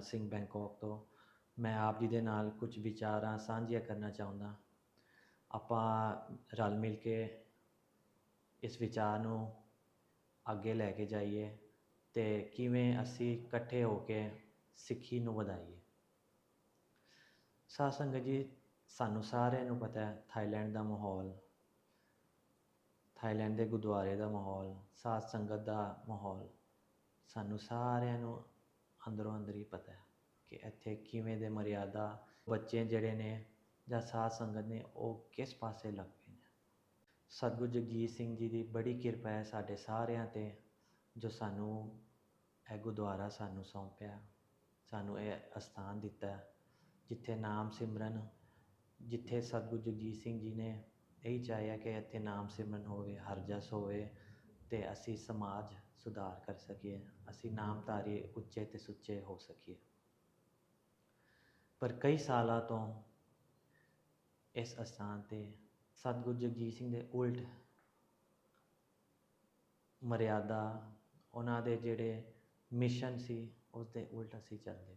Singh Bangkok ਤੋਂ। ਮੈਂ ਆਪ ਜੀ ਦੇ ਨਾਲ ਕੁਝ ਵਿਚਾਰਾਂ ਸਾਂਝੀਆਂ ਕਰਨਾ ਚਾਹੁੰਦਾ। ਆਪਾਂ ਰਲ ਮਿਲ ਕੇ ਇਸ ਵਿਚਾਰ ਨੂੰ ਅੱਗੇ ਲੈ ਕੇ ਜਾਈਏ ਤੇ ਕਿਵੇਂ ਅਸੀਂ ਇਕੱਠੇ ਹੋ ਕੇ ਸਿੱਖੀ ਨੂੰ ਵਧਾਈਏ। ਸਾਧ ਸੰਗਤ ਜੀ, ਸਾਨੂੰ ਸਾਰਿਆਂ ਨੂੰ ਪਤਾ ਹੈ ਥਾਈਲੈਂਡ ਦਾ ਮਾਹੌਲ, ਥਾਈਲੈਂਡ ਦੇ ਗੁਰਦੁਆਰੇ ਦਾ ਮਾਹੌਲ, ਸਾਧ ਸੰਗਤ ਦਾ ਮਾਹੌਲ। ਸਾਨੂੰ ਸਾਰਿਆਂ ਨੂੰ ਅੰਦਰੋਂ ਅੰਦਰ ਹੀ ਪਤਾ ਹੈ ਕਿ ਇੱਥੇ ਕਿਵੇਂ ਦੇ ਮਰਿਆਦਾ, ਬੱਚੇ ਜਿਹੜੇ ਨੇ ਜਾਂ ਸਾਧ ਸੰਗਤ ਨੇ, ਉਹ ਕਿਸ ਪਾਸੇ ਲੱਗ ਪਏ ਨੇ। ਸਤਿਗੁਰੂ ਜਗਜੀਤ ਸਿੰਘ ਜੀ ਦੀ ਬੜੀ ਕਿਰਪਾ ਹੈ ਸਾਡੇ ਸਾਰਿਆਂ ਤੇ, ਜੋ ਸਾਨੂੰ ਇਹ ਗੁਰਦੁਆਰਾ ਸਾਨੂੰ ਸੌਂਪਿਆ। ਸਾਨੂੰ ਇਹ ਅਸਥਾਨ ਦਿੱਤਾ ਜਿੱਥੇ ਨਾਮ ਸਿਮਰਨ, ਜਿੱਥੇ ਸਤਿਗੁਰੂ ਜਗਜੀਤ ਸਿੰਘ ਜੀ ਨੇ ਇਹੀ ਚਾਹਿਆ ਕਿ ਇੱਥੇ ਨਾਮ ਸਿਮਰਨ ਹੋਵੇ ਹਰ ਜਸ ਹੋਵੇ ਤੇ ਅਸੀਂ ਸਮਾਜ ਸੁਧਾਰ ਕਰ ਸਕੀਏ, ਅਸੀਂ ਨਾਮਧਾਰੀ ਉੱਚੇ ਤੇ ਸੁੱਚੇ ਹੋ ਸਕੀਏ। ਪਰ ਕਈ ਸਾਲਾਂ ਤੋਂ ਇਸ ਅਸਥਾਨ ਤੇ ਸਤਿਗੁਰੂ ਜਗਜੀਤ ਸਿੰਘ ਦੇ ਉਲਟ ਮਰਿਆਦਾ, ਉਹਨਾਂ ਦੇ ਜਿਹੜੇ ਮਿਸ਼ਨ ਸੀ, ਉਸ ਦੇ ਉਲਟ ਅਸੀਂ ਚੱਲਦੇ ਪਏ।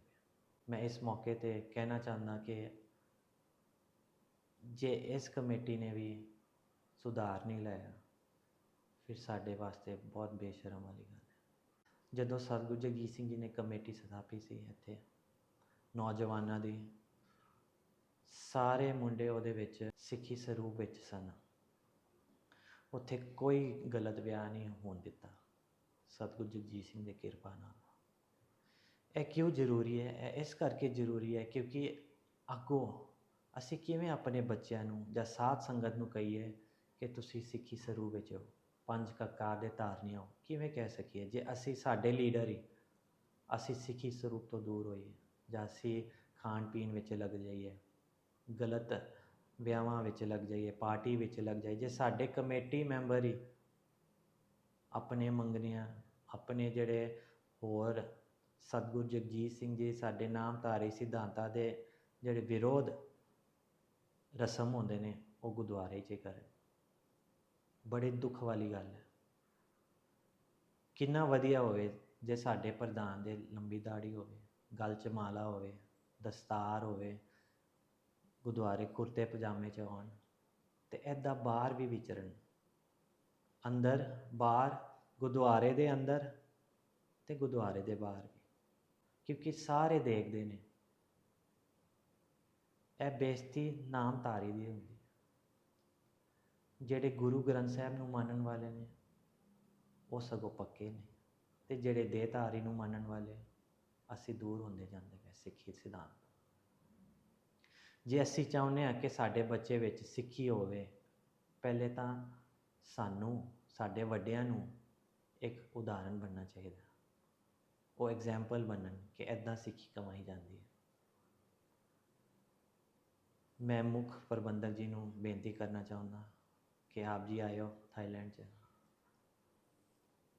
ਮੈਂ ਇਸ ਮੌਕੇ ਤੇ ਕਹਿਣਾ ਚਾਹੁੰਦਾ ਕਿ ਜੇ ਇਸ ਕਮੇਟੀ ਨੇ ਵੀ ਸੁਧਾਰ ਨਹੀਂ ਲਾਇਆ ਫਿਰ ਸਾਡੇ ਵਾਸਤੇ ਬਹੁਤ ਬੇਸ਼ਰਮ ਵਾਲੀ ਗੱਲ ਹੈ। ਜਦੋਂ ਸਤਿਗੁਰੂ ਜਗਜੀਤ ਸਿੰਘ ਜੀ ਨੇ ਕਮੇਟੀ ਸਥਾਪੀ ਸੀ ਇੱਥੇ, ਨੌਜਵਾਨਾਂ ਦੀ, ਸਾਰੇ ਮੁੰਡੇ ਉਹਦੇ ਵਿੱਚ ਸਿੱਖੀ ਸਰੂਪ ਵਿੱਚ ਸਨ। ਉੱਥੇ ਕੋਈ ਗਲਤ ਵਿਆਹ ਨਹੀਂ ਹੋਣ ਦਿੱਤਾ ਸਤਿਗੁਰੂ ਜਗਜੀਤ ਸਿੰਘ ਦੀ ਕਿਰਪਾ ਨਾਲ। ਇਹ ਕਿਉਂ ਜ਼ਰੂਰੀ ਹੈ? ਇਹ ਇਸ ਕਰਕੇ ਜ਼ਰੂਰੀ ਹੈ ਕਿਉਂਕਿ ਅੱਗੋਂ ਅਸੀਂ ਕਿਵੇਂ ਆਪਣੇ ਬੱਚਿਆਂ ਨੂੰ ਜਾਂ ਸਾਧ ਸੰਗਤ ਨੂੰ ਕਹੀਏ ਕਿ ਤੁਸੀਂ ਸਿੱਖੀ ਸਰੂਪ ਵਿੱਚ ਹੋ ਪੰਜ ਕਕਾਰ ਦੇ ਧਾਰਨੀਆਂ ਹੋ। ਕਿਵੇਂ ਕਹਿ ਸਕੀਏ? ਜੇ ਅਸੀਂ ਸਾਡੇ ਲੀਡਰ ਹੀ, ਅਸੀਂ ਸਿੱਖੀ ਸਰੂਪ ਤੋਂ ਦੂਰ ਹੋਈਏ ਜਾਂ ਅਸੀਂ ਖਾਣ ਪੀਣ ਵਿੱਚ ਲੱਗ ਜਾਈਏ, ਗਲਤ ਵਿਆਹਾਂ ਵਿੱਚ ਲੱਗ ਜਾਈਏ, ਪਾਰਟੀ ਵਿੱਚ ਲੱਗ ਜਾਈਏ, ਜੇ ਸਾਡੇ ਕਮੇਟੀ ਮੈਂਬਰ ਹੀ ਆਪਣੇ ਮੰਗਣੀਆਂ, ਆਪਣੇ ਜਿਹੜੇ ਹੋਰ ਸਤਿਗੁਰੂ ਜਗਜੀਤ ਸਿੰਘ ਜੀ ਸਾਡੇ ਨਾਮ ਨਾਮਧਾਰੀ ਸਿਧਾਂਤਾਂ ਦੇ ਜਿਹੜੇ ਵਿਰੋਧ ਰਸਮ ਹੁੰਦੇ ਨੇ, ਉਹ ਗੁਰਦੁਆਰੇ 'ਚ ਕਰਨ ਬੜੇ ਦੁੱਖ ਵਾਲੀ ਗੱਲ ਹੈ। ਕਿੰਨਾ ਵਧੀਆ ਹੋਵੇ ਜੇ ਸਾਡੇ ਪ੍ਰਧਾਨ ਦੇ ਲੰਬੀ ਦਾੜੀ ਹੋਵੇ, ਗਲ 'ਚ ਮਾਲਾ ਹੋਵੇ, ਦਸਤਾਰ ਹੋਵੇ, ਗੁਰਦੁਆਰੇ ਕੁਰਤੇ ਪਜਾਮੇ 'ਚ ਆਉਣ ਤੇ ਐਦਾਂ ਬਾਹਰ ਵੀ ਵਿਚਰਨ। ਅੰਦਰ, ਬਾਹਰ, ਗੁਰਦੁਆਰੇ ਦੇ ਅੰਦਰ ਤੇ ਗੁਰਦੁਆਰੇ ਦੇ ਬਾਹਰ ਵੀ। ਕਿਉਂਕਿ ਸਾਰੇ ਦੇਖਦੇ ਨੇ। ਇਹ ਬੇਇੱਜ਼ਤੀ ਨਾਮਧਾਰੀ ਦੀ ਹੁੰਦੀ। ਜਿਹੜੇ ਗੁਰੂ ਗ੍ਰੰਥ ਸਾਹਿਬ ਨੂੰ ਮੰਨਣ ਵਾਲੇ ਨੇ, ਉਹ ਸਗੋਂ ਪੱਕੇ ਨੇ। ਤੇ ਜਿਹੜੇ ਦੇਹਧਾਰੀ ਨੂੰ ਮੰਨਣ ਵਾਲੇ, ਅਸੀਂ ਦੂਰ ਹੁੰਦੇ ਜਾਂਦੇ ਪਏ ਸਿੱਖੀ ਸਿਧਾਂਤ ਜੇ ਅਸੀਂ ਚਾਹੁੰਦੇ ਹਾਂ ਕਿ ਸਾਡੇ ਬੱਚੇ ਵਿੱਚ ਸਿੱਖੀ ਹੋਵੇ, ਪਹਿਲੇ ਤਾਂ ਸਾਨੂੰ, ਸਾਡੇ ਵੱਡਿਆਂ ਨੂੰ ਇੱਕ ਉਦਾਹਰਣ ਬਣਨਾ ਚਾਹੀਦਾ। ਉਹ ਐਗਜ਼ਾਮਪਲ ਬਣਨ ਕਿ ਐਦਾਂ ਸਿੱਖੀ ਕਮਾਈ ਜਾਂਦੀ ਹੈ। ਮੈਂ ਮੁੱਖ ਪ੍ਰਬੰਧਕ ਜੀ ਨੂੰ ਬੇਨਤੀ ਕਰਨਾ ਚਾਹੁੰਦਾ ਕਿ ਆਪ ਜੀ ਆਇਓ ਥਾਈਲੈਂਡ 'ਚ।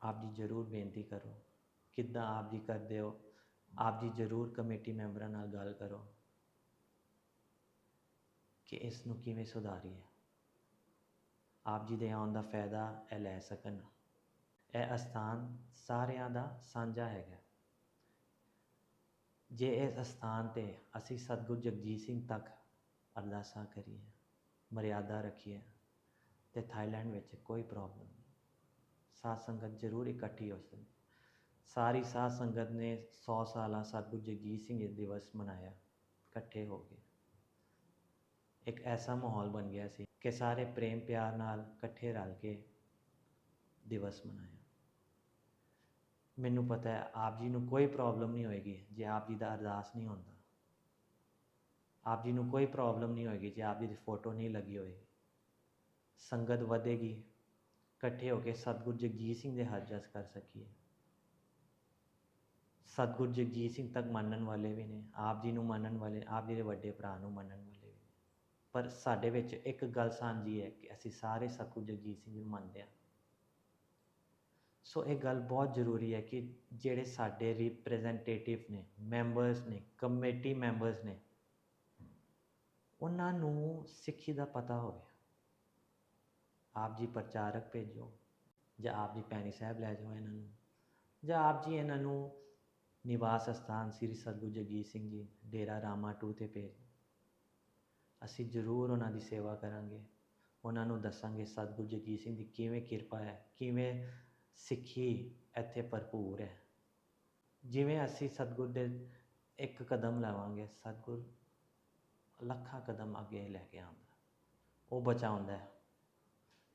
ਆਪ ਜੀ ਜ਼ਰੂਰ ਬੇਨਤੀ ਕਰੋ, ਕਿੱਦਾਂ ਆਪ ਜੀ ਕਰਦੇ ਹੋ, ਆਪ ਜੀ ਜ਼ਰੂਰ ਕਮੇਟੀ ਮੈਂਬਰਾਂ ਨਾਲ ਗੱਲ ਕਰੋ ਕਿ ਇਸ ਨੂੰ ਕਿਵੇਂ ਸੁਧਾਰੀਏ। ਆਪ ਜੀ ਦੇ ਆਉਣ ਦਾ ਫਾਇਦਾ ਇਹ ਲੈ ਸਕਣ। ਇਹ ਅਸਥਾਨ ਸਾਰਿਆਂ ਦਾ ਸਾਂਝਾ ਹੈਗਾ। ਜੇ ਇਸ ਅਸਥਾਨ ਤੇ ਅਸੀਂ ਸਤਿਗੁਰੂ ਜਗਜੀਤ ਸਿੰਘ ਤੱਕ ਅਰਦਾਸਾਂ ਕਰੀਏ, ਮਰਿਆਦਾ ਰੱਖੀਏ ਤੇ ਥਾਈਲੈਂਡ ਵਿੱਚ ਕੋਈ ਪ੍ਰੋਬਲਮ ਨਹੀਂ। ਸਾਧ ਸੰਗਤ ਜ਼ਰੂਰ ਇਕੱਠੀ ਹੋ ਸਕਦੀ। ਸਾਰੀ ਸਾਧ ਸੰਗਤ ਨੇ 100 ਸਾਲਾ ਸਤਿਗੁਰੂ ਜਗਜੀਤ ਸਿੰਘ ਜੀ ਦਿਵਸ ਮਨਾਇਆ, ਇਕੱਠੇ ਹੋ ਕੇ। ਇੱਕ ਐਸਾ ਮਾਹੌਲ ਬਣ ਗਿਆ ਸੀ ਕਿ ਸਾਰੇ ਪ੍ਰੇਮ ਪਿਆਰ ਨਾਲ ਇਕੱਠੇ ਰਲ ਕੇ ਦਿਵਸ ਮਨਾਇਆ। ਮੈਨੂੰ ਪਤਾ ਹੈ, ਆਪ ਜੀ ਨੂੰ ਕੋਈ ਪ੍ਰੋਬਲਮ ਨਹੀਂ ਹੋਏਗੀ ਜੇ ਆਪ ਜੀ ਦਾ ਅਰਦਾਸ ਨਹੀਂ ਹੁੰਦਾ। ਆਪ ਜੀ ਨੂੰ ਕੋਈ ਪ੍ਰੋਬਲਮ ਨਹੀਂ ਹੋਏਗੀ ਜੇ ਆਪ ਜੀ ਦੀ ਫੋਟੋ ਨਹੀਂ ਲੱਗੀ ਹੋਏਗੀ। ਸੰਗਤ ਵਧੇਗੀ, ਇਕੱਠੇ ਹੋ ਕੇ ਸਤਿਗੁਰੂ ਜਗਜੀਤ ਸਿੰਘ ਦੇ ਹੱਥ ਜਸ ਕਰ ਸਕੀਏ। ਸਤਿਗੁਰੂ ਜਗਜੀਤ ਸਿੰਘ ਤੱਕ ਮੰਨਣ ਵਾਲੇ ਵੀ ਨੇ, ਆਪ ਜੀ ਨੂੰ ਮੰਨਣ ਵਾਲੇ, ਆਪ ਜੀ ਦੇ ਵੱਡੇ ਭਰਾ ਨੂੰ ਮੰਨਣ ਵਾਲੇ ਵੀ ਨੇ। ਪਰ ਸਾਡੇ ਵਿੱਚ ਇੱਕ ਗੱਲ ਸਾਂਝੀ ਹੈ ਕਿ ਅਸੀਂ ਸਾਰੇ ਸਤਿਗੁਰੂ ਜਗਜੀਤ ਸਿੰਘ ਨੂੰ ਮੰਨਦੇ ਹਾਂ। ਸੋ ਇਹ ਗੱਲ ਬਹੁਤ ਜ਼ਰੂਰੀ ਹੈ ਕਿ ਜਿਹੜੇ ਸਾਡੇ ਰਿਪਰੈਜ਼ੈਂਟੇਟਿਵ ਨੇ ਮੈਂਬਰਸ ਨੇ ਕਮੇਟੀ ਮੈਂਬਰਸ ਨੇ, ਉਹਨਾਂ ਨੂੰ ਸਿੱਖੀ ਦਾ ਪਤਾ ਹੋਵੇ। ਆਪ ਜੀ ਪ੍ਰਚਾਰਕ ਭੇਜੋ ਜਾਂ ਆਪ ਜੀ ਭੈਣੀ ਸਾਹਿਬ ਲੈ ਜਾਓ ਇਹਨਾਂ ਨੂੰ ਜਾਂ ਆਪ ਜੀ ਇਹਨਾਂ ਨੂੰ ਨਿਵਾਸ ਸਥਾਨ ਸ੍ਰੀ ਸਤਿਗੁਰੂ ਜਗੀਰ ਸਿੰਘ ਜੀ ਡੇਰਾ ਰਾਮਾ ਟੂ ਤੇ ਭੇਜੋ ਅਸੀਂ ਜ਼ਰੂਰ ਉਹਨਾਂ ਦੀ ਸੇਵਾ ਕਰਾਂਗੇ, ਉਹਨਾਂ ਨੂੰ ਦੱਸਾਂਗੇ ਸਤਿਗੁਰੂ ਜਗੀਰ ਸਿੰਘ ਦੀ ਕਿਵੇਂ ਕਿਰਪਾ ਹੈ, ਕਿਵੇਂ ਸਿੱਖੀ ਇੱਥੇ ਭਰਪੂਰ ਹੈ। ਜਿਵੇਂ ਅਸੀਂ ਸਤਿਗੁਰ ਦੇ ਇੱਕ ਕਦਮ ਲਾਵਾਂਗੇ, ਸਤਿਗੁਰ ਲੱਖਾਂ ਕਦਮ ਅੱਗੇ ਲੈ ਕੇ ਆਉਂਦਾ, ਉਹ ਬਚਾਉਂਦਾ ਹੈ।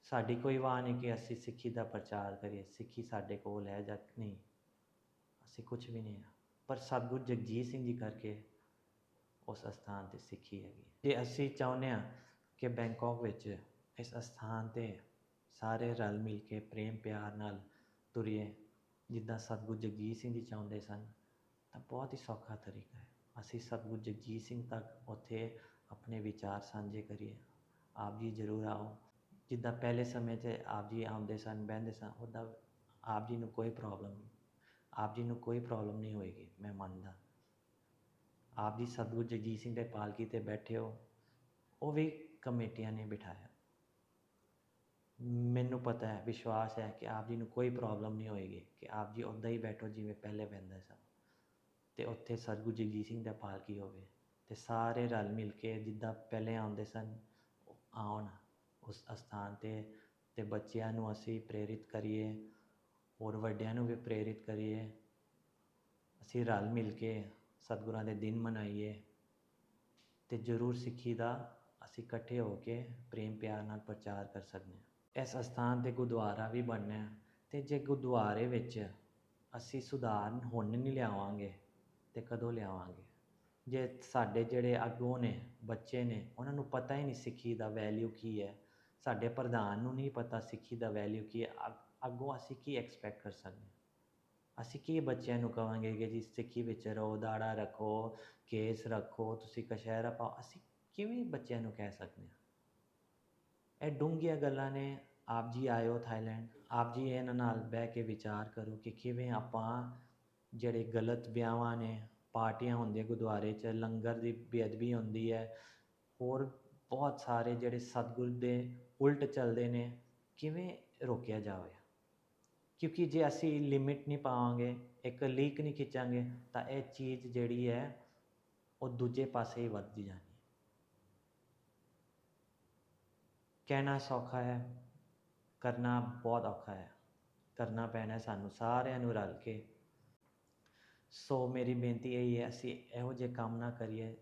ਸਾਡੀ ਕੋਈ ਵਾਹ ਨਹੀਂ ਕਿ ਅਸੀਂ ਸਿੱਖੀ ਦਾ ਪ੍ਰਚਾਰ ਕਰੀਏ, ਸਿੱਖੀ ਸਾਡੇ ਕੋਲ ਹੈ ਜਾਂ ਨਹੀਂ। ਅਸੀਂ ਕੁਝ ਵੀ ਨਹੀਂ ਆ। ਪਰ ਸਤਿਗੁਰ ਜਗਜੀਤ ਸਿੰਘ ਜੀ ਕਰਕੇ ਉਸ ਅਸਥਾਨ ਤੇ ਸਿੱਖੀ ਹੈਗੀ। ਜੇ ਅਸੀਂ ਚਾਹੁੰਦੇ ਹਾਂ ਕਿ ਬੈਂਕਾਕ ਵਿੱਚ ਇਸ ਅਸਥਾਨ ਤੇ ਸਾਰੇ ਰਲ ਮਿਲ ਕੇ ਪ੍ਰੇਮ ਪਿਆਰ ਨਾਲ ਤੁਰੀਏ, ਜਿੱਦਾਂ ਸਤਿਗੁਰ ਜਗਜੀਤ ਸਿੰਘ ਜੀ ਚਾਹੁੰਦੇ ਸਨ, ਤਾਂ ਬਹੁਤ ਹੀ ਸੌਖਾ ਤਰੀਕਾ ਹੈ। ਅਸੀਂ ਸਤਿਗੁਰ ਜਗਜੀਤ ਸਿੰਘ ਤੱਕ ਉੱਥੇ ਆਪਣੇ ਵਿਚਾਰ ਸਾਂਝੇ ਕਰੀਏ। ਆਪ ਜੀ ਜ਼ਰੂਰ ਆਓ। ਜਿੱਦਾਂ ਪਹਿਲੇ ਸਮੇਂ 'ਚ ਆਪ ਜੀ ਆਉਂਦੇ ਸਨ, ਬਹਿੰਦੇ ਸਨ ਉੱਦਾਂ ਆਪ ਜੀ ਨੂੰ ਕੋਈ ਪ੍ਰੋਬਲਮ ਆਪ ਜੀ ਨੂੰ ਕੋਈ ਪ੍ਰੋਬਲਮ ਨਹੀਂ ਹੋਏਗੀ, ਮੈਂ ਮੰਨਦਾ। ਆਪ ਜੀ ਸਤਿਗੁਰੂ ਜਗਜੀਤ ਸਿੰਘ ਦੇ ਪਾਲਕੀ ਤੇ ਬੈਠੇ ਹੋ, ਉਹ ਵੀ ਕਮੇਟੀਆਂ ਨੇ ਬਿਠਾਇਆ। ਮੈਨੂੰ ਪਤਾ ਹੈ, ਵਿਸ਼ਵਾਸ ਹੈ ਕਿ ਆਪ ਜੀ ਨੂੰ ਕੋਈ ਪ੍ਰੋਬਲਮ ਨਹੀਂ ਹੋਏਗੀ, ਕਿ ਆਪ ਜੀ ਉੱਦਾਂ ਹੀ ਬੈਠੋ ਜਿਵੇਂ ਪਹਿਲੇ ਬਹਿੰਦੇ ਸਨ। ਤੇ ਉੱਥੇ ਸਤਿਗੁਰੂ ਜਗਜੀਤ ਸਿੰਘ ਦਾ ਪਾਲਕੀ ਹੋਵੇ ਤੇ ਸਾਰੇ ਰਲ ਮਿਲ ਕੇ ਜਿੱਦਾਂ ਪਹਿਲੇ ਆਉਂਦੇ ਸਨ ਆਉਣ। ਉਸ ਅਸਥਾਨ ਤੇ ਤੇ ਬੱਚਿਆਂ ਨੂੰ ਅਸੀਂ ਪ੍ਰੇਰਿਤ ਕਰੀਏ, ਹੋਰ ਵੱਡਿਆਂ ਨੂੰ ਵੀ ਪ੍ਰੇਰਿਤ ਕਰੀਏ। ਅਸੀਂ ਰਲ ਮਿਲ ਕੇ ਸਤਿਗੁਰਾਂ ਦੇ ਦਿਨ ਮਨਾਈਏ ਤੇ ਜ਼ਰੂਰ ਸਿੱਖੀ ਦਾ ਅਸੀਂ ਇਕੱਠੇ ਹੋ ਕੇ ਪ੍ਰੇਮ ਪਿਆਰ ਨਾਲ ਪ੍ਰਚਾਰ ਕਰ ਸਕਦੇ ਹਾਂ। ਇਸ ਅਸਥਾਨ ਤੇ ਗੁਰਦੁਆਰਾ ਵੀ ਬਣਨਾ ਹੈ ਤੇ ਜੇ ਗੁਰਦੁਆਰੇ ਵਿੱਚ ਅਸੀਂ ਸੁਧਾਰ ਹੁਣ ਨਹੀਂ ਲਿਆਵਾਂਗੇ ਤੇ ਕਦੋਂ ਲਿਆਵਾਂਗੇ? ਜੇ ਸਾਡੇ ਜਿਹੜੇ ਅੱਗੋਂ ਨੇ, ਬੱਚੇ ਨੇ, ਉਹਨਾਂ ਨੂੰ ਪਤਾ ਹੀ ਨਹੀਂ ਸਿੱਖੀ ਦਾ ਵੈਲਿਊ ਕੀ ਹੈ। ਸਾਡੇ ਪ੍ਰਧਾਨ ਨੂੰ ਨਹੀਂ ਪਤਾ ਸਿੱਖੀ ਦਾ ਵੈਲਿਊ ਕੀ ਹੈ। ਅੱਗੋਂ ਅਸੀਂ ਕੀ ਐਕਸਪੈਕਟ ਕਰ ਸਕਦੇ ਹਾਂ? ਅਸੀਂ ਕੀ ਬੱਚਿਆਂ ਨੂੰ ਕਵਾਂਗੇ ਕਿ ਜੀ ਸਿੱਖੀ ਵਿੱਚ ਰਹੋ, ਦਾੜਾ ਰੱਖੋ, ਕੇਸ ਰੱਖੋ, ਤੁਸੀਂ ਕਸ਼ਹਿਰਾ ਪਾਓ। ਅਸੀਂ ਕਿਵੇਂ ਬੱਚਿਆਂ ਨੂੰ ਕਹਿ ਸਕਦੇ ਹਾਂ? ਇਹ ਡੂੰਘੀਆਂ ਗੱਲਾਂ ਨੇ। ਆਪ ਜੀ ਆਇਓ ਥਾਈਲੈਂਡ। ਆਪ ਜੀ ਇਹਨਾਂ ਨਾਲ ਬਹਿ ਕੇ ਵਿਚਾਰ ਕਰੋ ਕਿ ਕਿਵੇਂ ਆਪਾਂ ਜਿਹੜੇ ਗਲਤ ਵਿਆਹਾਂ ਨੇ, ਪਾਰਟੀਆਂ ਹੁੰਦੀਆਂ ਗੁਰਦੁਆਰੇ 'ਚ, ਲੰਗਰ ਦੀ ਬੇਅਦਬੀ ਹੁੰਦੀ ਹੈ। ਹੋਰ ਬਹੁਤ ਸਾਰੇ ਜਿਹੜੇ ਸਤਿਗੁਰ ਦੇ ਉਲਟ ਚੱਲਦੇ ਨੇ, ਕਿਵੇਂ ਰੋਕਿਆ ਜਾਵੇ? ਕਿਉਂਕਿ ਜੇ ਅਸੀਂ ਲਿਮਿਟ ਨਹੀਂ ਪਾਵਾਂਗੇ, ਇੱਕ ਲੀਕ ਨਹੀਂ ਖਿੱਚਾਂਗੇ, ਤਾਂ ਇਹ ਚੀਜ਼ ਜਿਹੜੀ ਹੈ, ਉਹ ਦੂਜੇ ਪਾਸੇ ਹੀ ਵੱਧਦੀ ਜਾਣੀ ਕਹਿਣਾ ਸੌਖਾ ਹੈ, ਕਰਨਾ ਬਹੁਤ ਔਖਾ ਹੈ। ਕਰਨਾ ਪੈਣਾ ਸਾਨੂੰ ਸਾਰਿਆਂ ਨੂੰ ਰਲ ਕੇ। ਸੋ ਮੇਰੀ ਬੇਨਤੀ ਇਹ ਹੈ, ਅਸੀਂ ਇਹੋ ਜਿਹੇ ਕੰਮ ਨਾ ਕਰੀਏ,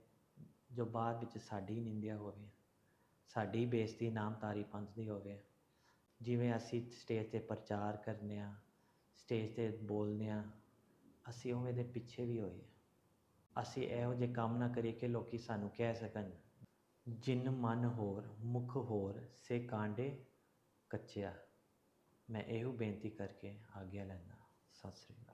ਜੋ ਬਾਅਦ ਵਿੱਚ ਸਾਡੀ ਨਿੰਦਿਆ ਹੋਵੇ। ਸਾਡੀ ਬੇਇੱਜ਼ਤੀ ਨਾਮਧਾਰੀ ਪੰਥ ਦੀ ਹੋਵੇ ਜਿਵੇਂ ਅਸੀਂ ਸਟੇਜ ਤੇ ਪ੍ਰਚਾਰ ਕਰਨੇ ਆ ਸਟੇਜ ਤੇ ਬੋਲਦੇ ਆ, ਅਸੀਂ ਉਵੇਂ ਦੇ ਪਿੱਛੇ ਵੀ ਹੋਏ ਅਸੀਂ ਇਹੋ ਜਿਹੇ ਕੰਮ ਨਾ ਕਰੀਏ ਕਿ ਲੋਕੀ ਸਾਨੂੰ ਕਹਿ ਸਕਣ। ਜਿਨ ਮਨ ਹੋਰ, ਮੁਖ ਹੋਰ, ਸੇ ਕਾਂਡੇ ਕੱਚਿਆ। ਮੈਂ ਇਹੋ ਬੇਨਤੀ ਕਰਕੇ ਆਗਿਆ ਲੈਂਦਾ। ਸਤਿ ਸ੍ਰੀ ਅਕਾਲ।